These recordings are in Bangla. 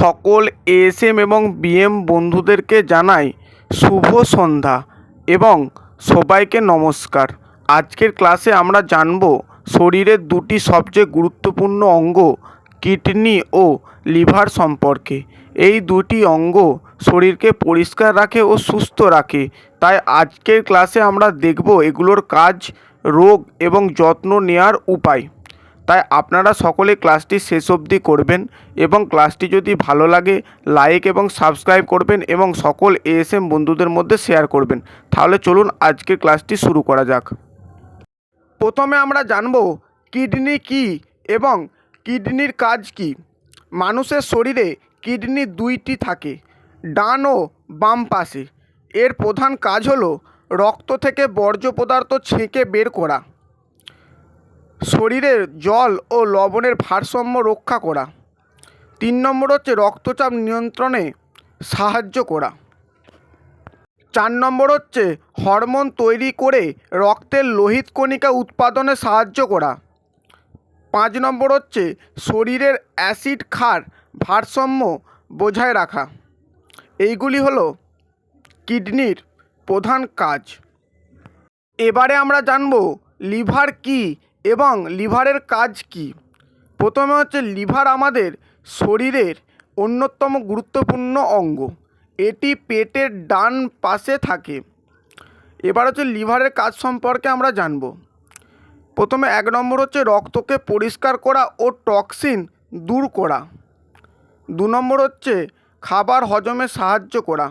সকল এএসএম এবং বিএম বন্ধুদেরকে জানাই শুভ সন্ধ্যা এবং সবাইকে নমস্কার। আজকের ক্লাসে আমরা জানব শরীরের দুটি সবচেয়ে গুরুত্বপূর্ণ অঙ্গ কিডনি ও লিভার সম্পর্কে। এই দুটি অঙ্গ শরীরকে পরিষ্কার রাখে ও সুস্থ রাখে। তাই আজকের ক্লাসে আমরা দেখব এগুলোর কাজ, রোগ এবং যত্ন নেওয়ার উপায়। তাই আপনারা সকলে ক্লাসটি শেষ অবধি করবেন এবং ক্লাসটি যদি ভালো লাগে লাইক এবং সাবস্ক্রাইব করবেন এবং সকল এএসএম বন্ধুদের মধ্যে শেয়ার করবেন। তাহলে চলুন আজকের ক্লাসটি শুরু করা যাক। প্রথমে আমরা জানব কিডনি কি এবং কিডনির কাজ কি। মানুষের শরীরে কিডনি দুইটি থাকে, ডান ও বাম পাশে। এর প্রধান কাজ হলো রক্ত থেকে বর্জ্য পদার্থ ছেঁকে বের করা। শরীরের জল ও লবণের ভারসাম্য রক্ষা করা। তিন নম্বর হচ্ছে রক্তচাপ নিয়ন্ত্রণে সাহায্য করা। চার নম্বর হচ্ছে হরমোন তৈরি করে রক্তের লোহিত কণিকা উৎপাদনে সাহায্য করা। পাঁচ নম্বর হচ্ছে শরীরের অ্যাসিড ক্ষার ভারসাম্য বজায় রাখা। এইগুলি হলো কিডনির প্রধান কাজ। এবারে আমরা জানব লিভার কি এবং লিভারের কাজ কি? প্রথমে হচ্ছে লিভার আমাদের শরীরের অন্যতম গুরুত্বপূর্ণ অঙ্গ। এটি পেটের ডান পাশে থাকে। এবার হচ্ছে লিভারের কাজ সম্পর্কে আমরা জানব। প্রথমে এক নম্বর হচ্ছে রক্তকে পরিষ্কার করা ও টক্সিন দূর করা। দু নম্বর হচ্ছে খাবার হজমে সাহায্য করা।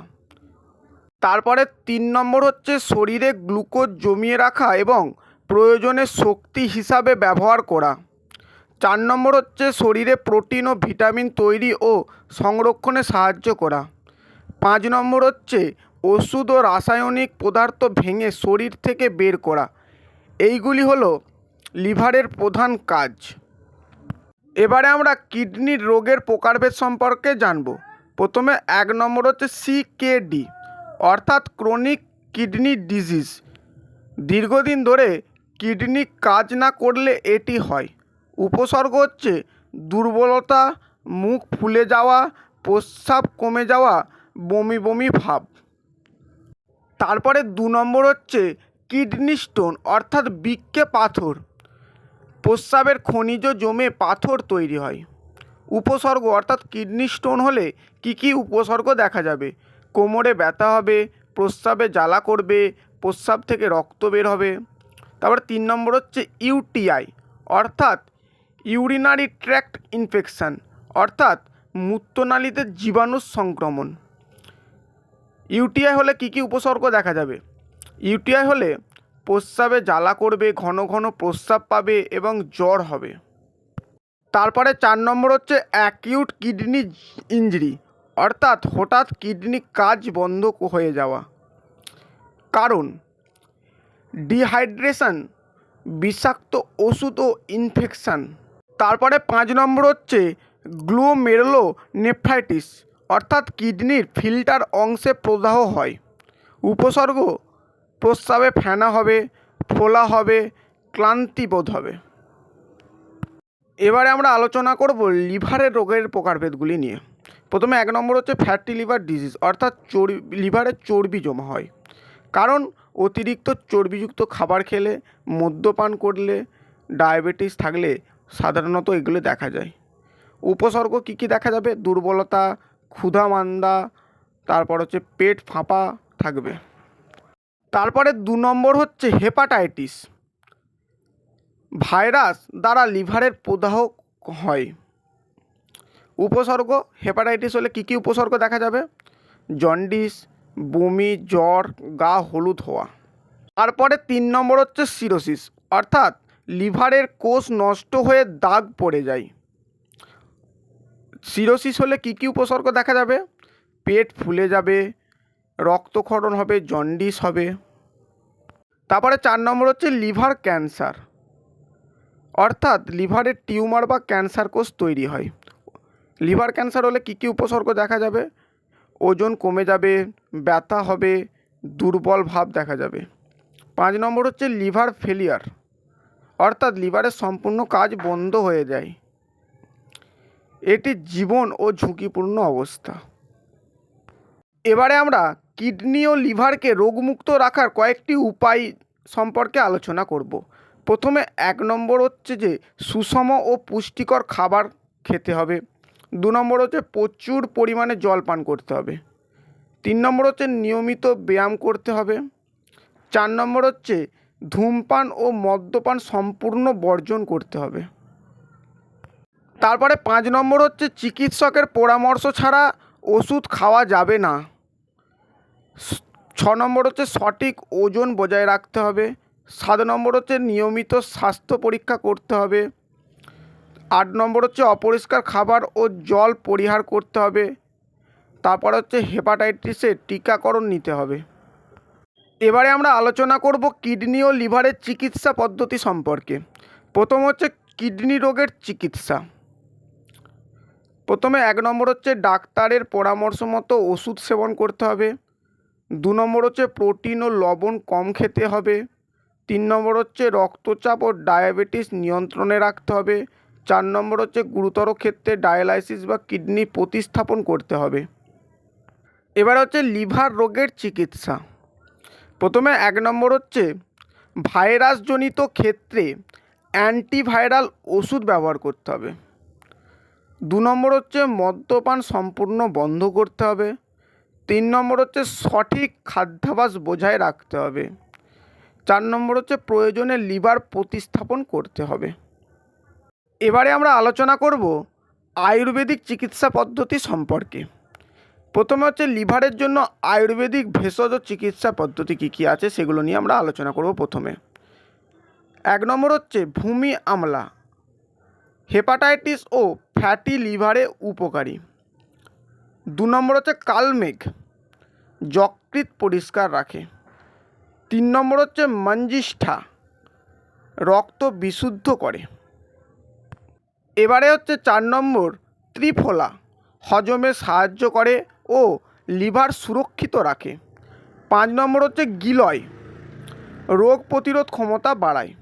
তারপরে তিন নম্বর হচ্ছে শরীরে গ্লুকোজ জমিয়ে রাখা এবং প্রয়োজনে শক্তি হিসাবে ব্যবহার করা। চার নম্বর হচ্ছে শরীরে প্রোটিন ও ভিটামিন তৈরি ও সংরক্ষণে সাহায্য করা। পাঁচ নম্বর হচ্ছে ওষুধ ও রাসায়নিক পদার্থ ভেঙে শরীর থেকে বের করা। এইগুলি হলো লিভারের প্রধান কাজ। এবারে আমরা কিডনির রোগের প্রকারভেদ সম্পর্কে জানব। প্রথমে এক নম্বর হচ্ছে সিকেডি, অর্থাৎ ক্রনিক কিডনি ডিজিজ। দীর্ঘদিন ধরে কিডনি কাজ না করলে এটি হয়। উপসর্গ হচ্ছে দুর্বলতা, মুখ ফুলে যাওয়া, প্রস্রাব কমে যাওয়া, বমি বমি ভাব। তারপরে দু নম্বর হচ্ছে কিডনি স্টোন, অর্থাৎ বৃক্কে পাথর। প্রস্রাবের খনিজ জমে পাথর তৈরি হয়। উপসর্গ, অর্থাৎ কিডনি স্টোন হলে কি কি উপসর্গ দেখা যাবে? কোমরে ব্যথা হবে, প্রস্রাবে জ্বালা করবে, প্রস্রাব থেকে রক্ত বের হবে। তারপর তিন নম্বর হচ্ছে ইউটিআই, অর্থাৎ ইউরিনারি ট্র্যাক্ট ইনফেকশান, অর্থাৎ মূত্রনালীতে জীবাণুর সংক্রমণ। ইউটিআই হলে কী কী উপসর্গ দেখা যাবে? ইউটিআই হলে প্রস্রাবে জ্বালা করবে, ঘন ঘন প্রস্রাব পাবে এবং জ্বর হবে। তারপরে চার নম্বর হচ্ছে অ্যাকিউট কিডনি ইঞ্জুরি অর্থাৎ হঠাৎ কিডনি কাজ বন্ধ হয়ে যাওয়া। কারণ ডিহাইড্রেশন, বিষাক্ত ওষুধ ও ইনফেকশান। তারপরে পাঁচ নম্বর হচ্ছে গ্লোমেরুলো নেফ্রাইটিস অর্থাৎ কিডনির ফিল্টার অংশে প্রদাহ হয়। উপসর্গ, প্রস্রাবে ফেনা হবে, ফোলা হবে ক্লান্তি বোধ হবে। এবারে আমরা আলোচনা করব লিভারের রোগের প্রকারভেদগুলি নিয়ে। প্রথমে এক নম্বর হচ্ছে ফ্যাটি লিভার ডিজিজ, অর্থাৎ চর্বি লিভারের চর্বি জমা হয়। কারণ অতিরিক্ত চর্বিযুক্ত খাবার খেলে, মদ্যপান করলে, ডায়াবেটিস থাকলে সাধারণত এগুলো দেখা যায়। উপসর্গ কী কী দেখা যাবে? দুর্বলতা ক্ষুধা মান্দা তারপর হচ্ছে পেট ফাঁপা থাকবে। তারপরে দু নম্বর হচ্ছে হেপাটাইটিস। ভাইরাস দ্বারা লিভারের প্রদাহ হয়। উপসর্গ, হেপাটাইটিস হলে কী কী উপসর্গ দেখা যাবে? জন্ডিস বমি, জ্বর, গা হলুদ হওয়া। তারপরে তিন নম্বর হচ্ছে সিরোসিস অর্থাৎ লিভারের কোষ নষ্ট হয়ে দাগ পড়ে যায়। সিরোসিস হলে কী কী উপসর্গ দেখা যাবে? পেট ফুলে যাবে, রক্তক্ষরণ হবে জন্ডিস হবে। তারপরে চার নম্বর হচ্ছে লিভার ক্যান্সার, অর্থাৎ লিভারের টিউমার বা ক্যান্সার কোষ তৈরি হয়। লিভার ক্যান্সার হলে কী কী উপসর্গ দেখা যাবে? ওজন কমে যাবে, ব্যথা হবে, দুর্বল ভাব দেখা যাবে। পাঁচ নম্বর হচ্ছে লিভার ফেলিয়ার। অর্থাৎ লিভারের সম্পূর্ণ কাজ বন্ধ হয়ে যায়। এটি জীবন ও ঝুঁকিপূর্ণ অবস্থা। এবারে আমরা কিডনি ও লিভারকে রোগমুক্ত রাখার কয়েকটি উপায় সম্পর্কে আলোচনা করব। প্রথমে এক নম্বর হচ্ছে যে সুষম ও পুষ্টিকর খাবার খেতে হবে। দু নম্বর হচ্ছে প্রচুর পরিমাণে জল পান করতে হবে। তিন নম্বর হচ্ছে নিয়মিত ব্যায়াম করতে হবে। চার নম্বর হচ্ছে ধূমপান ও মদ্যপান সম্পূর্ণ বর্জন করতে হবে। তারপরে পাঁচ নম্বর হচ্ছে চিকিৎসকের পরামর্শ ছাড়া ওষুধ খাওয়া যাবে না। ছ নম্বর হচ্ছে সঠিক ওজন বজায় রাখতে হবে। সাত নম্বর হচ্ছে নিয়মিত স্বাস্থ্য পরীক্ষা করতে হবে। আট নম্বর হচ্ছে অপরিষ্কার খাবার ও জল পরিহার করতে হবে। তারপর হচ্ছে হেপাটাইটিসের টিকাকরণ নিতে হবে। এবারে আমরা আলোচনা করব কিডনি ও লিভারের চিকিৎসা পদ্ধতি সম্পর্কে। প্রথম হচ্ছে কিডনি রোগের চিকিৎসা। প্রথমে এক নম্বর হচ্ছে ডাক্তারের পরামর্শ মতো ওষুধ সেবন করতে হবে। দু নম্বর হচ্ছে প্রোটিন ও লবণ কম খেতে হবে। তিন নম্বর হচ্ছে রক্তচাপ ও ডায়াবেটিস নিয়ন্ত্রণে রাখতে হবে। চার নম্বর হচ্ছে গুরুতর ক্ষেত্রে ডায়ালাইসিস বা কিডনি প্রতিস্থাপন করতে হবে। এবার হচ্ছে লিভার রোগের চিকিৎসা। প্রথমে এক নম্বর হচ্ছে ভাইরাসজনিত ক্ষেত্রে অ্যান্টিভাইরাল ওষুধ ব্যবহার করতে হবে। দু নম্বর হচ্ছে মদ্যপান সম্পূর্ণ বন্ধ করতে হবে। তিন নম্বর হচ্ছে সঠিক খাদ্যাভ্যাস বজায় রাখতে হবে। চার নম্বর হচ্ছে প্রয়োজনে লিভার প্রতিস্থাপন করতে হবে। এবারে আমরা আলোচনা করব আয়ুর্বেদিক চিকিৎসা পদ্ধতি সম্পর্কে। প্রথমে হচ্ছে লিভারের জন্য আয়ুর্বেদিক ভেষজ চিকিৎসা পদ্ধতি কী কী আছে সেগুলো নিয়ে আমরা আলোচনা করব প্রথমে। এক নম্বর হচ্ছে ভূমি আমলা, হেপাটাইটিস ও ফ্যাটি লিভারে উপকারী। দু নম্বর হচ্ছে কালমেঘ, যকৃৎ পরিষ্কার রাখে। তিন নম্বর হচ্ছে মঞ্জিষ্ঠা, রক্ত বিশুদ্ধ করে। এবারে হচ্ছে চার নম্বর ত্রিফলা। হজমে সাহায্য করে ও লিভার সুরক্ষিত রাখে। পাঁচ নম্বর হচ্ছে গিলয়। রোগ প্রতিরোধ ক্ষমতা বাড়ায়।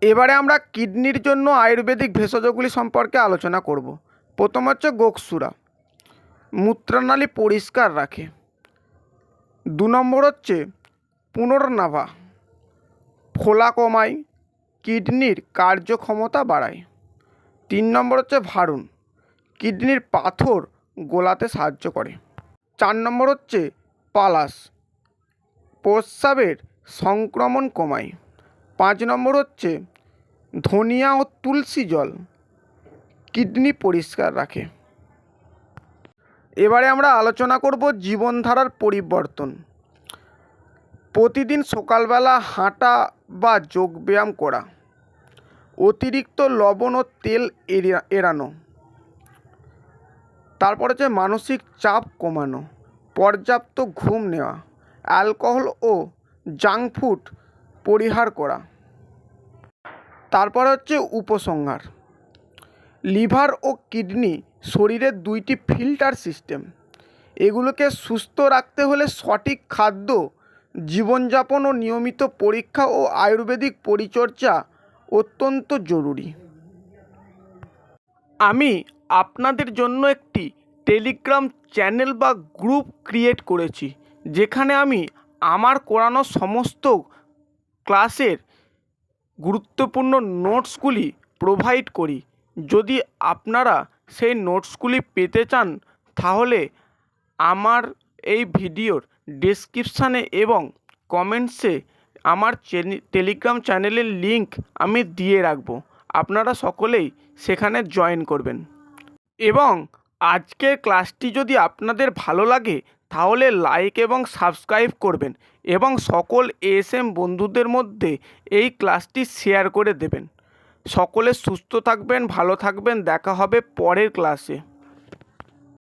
এবারে আমরা কিডনির জন্য আয়ুর্বেদিক ভেষজগুলি সম্পর্কে আলোচনা করব। প্রথম হচ্ছে গোকসুরা। মূত্রনালী পরিষ্কার রাখে। দু নম্বর হচ্ছে পুনর্নাভা। ফোলা কমায় কিডনির কার্যক্ষমতা বাড়ায়। তিন নম্বর হচ্ছে ভারুন কিডনির পাথর গোলাতে সাহায্য করে। চার নম্বর হচ্ছে পালাস। প্রস্রাবের সংক্রমণ কমায়। পাঁচ নম্বর হচ্ছে ধনিয়া ও তুলসী জল কিডনি পরিষ্কার রাখে। এবারে আমরা আলোচনা করব জীবনধারার পরিবর্তন। প্রতিদিন সকালবেলা হাঁটা বা যোগব্যায়াম করা। অতিরিক্ত লবণ ও তেল এড়ানো। তারপর হচ্ছে মানসিক চাপ কমানো, পর্যাপ্ত ঘুম নেওয়া, অ্যালকোহল ও জাঙ্ক ফুড পরিহার করা। তারপর হচ্ছে উপসংহার। লিভার ও কিডনি শরীরের দুইটি ফিল্টার সিস্টেম। এগুলোকে সুস্থ রাখতে হলে সঠিক খাদ্য, জীবনযাপন ও নিয়মিত পরীক্ষা ও আয়ুর্বেদিক পরিচর্যা অত্যন্ত জরুরি। আমি আপনাদের জন্য একটি টেলিগ্রাম চ্যানেল বা গ্রুপ ক্রিয়েট করেছি, যেখানে আমি আমার করানো সমস্ত ক্লাসের গুরুত্বপূর্ণ নোটসগুলি প্রোভাইড করি। যদি আপনারা সেই নোটসগুলি পেতে চান, তাহলে আমার এই ভিডিওর ডেসক্রিপশানে এবং কমেন্টসে আমার টেলিগ্রাম চ্যানেলের লিঙ্ক আমি দিয়ে রাখব। আপনারা সকলেই সেখানে জয়েন করবেন। এবং আজকের ক্লাসটি যদি আপনাদের ভালো লাগে, তাহলে লাইক এবং সাবস্ক্রাইব করবেন এবং সকল এসএম বন্ধুদের মধ্যে এই ক্লাসটি শেয়ার করে দেবেন। সকলে সুস্থ থাকবেন, ভালো থাকবেন, দেখা হবে পরের ক্লাসে